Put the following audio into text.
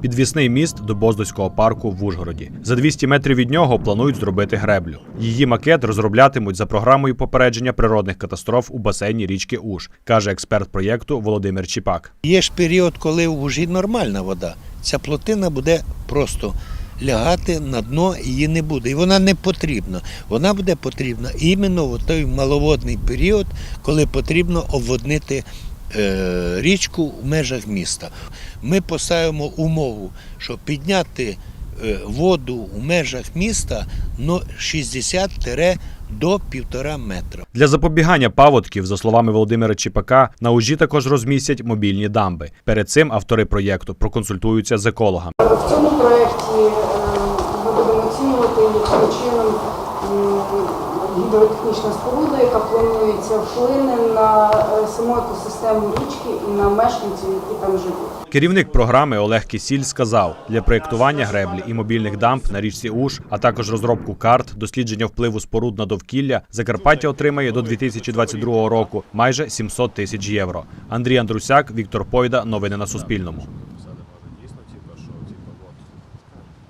Підвісний міст до Боздоського парку в Ужгороді. За 200 метрів від нього планують зробити греблю. Її макет розроблятимуть за програмою попередження природних катастроф у басейні річки Уж, каже експерт проєкту Володимир Чіпак. Є ж період, коли в Ужі нормальна вода. Ця плотина буде просто лягати на дно, її не буде. І вона не потрібна. Вона буде потрібна іменно в той маловодний період, коли потрібно обводнити річку в межах міста. Ми поставимо умову, що підняти е, воду у межах міста ну, 60 до півтора метра. Для запобігання паводків, за словами Володимира Чіпака, на ужі також розмістять мобільні дамби. Перед цим автори проєкту проконсультуються з екологами. В цьому проєкті е, ми будемо оцінювати, яким чином гідротехнічна споруда, яка планується, вплине на е, саму екосистему річки і на мешканців, які там живуть. Керівник програми Олег Кісіль сказав, для проєктування греблі і мобільних дамб на річці Уж, а також розробку карт, дослідження впливу споруд на довкілля, Закарпаття отримає до 2022 року майже 700 тисяч євро. Андрій Андрусяк, Віктор Пойда. Новини на Суспільному.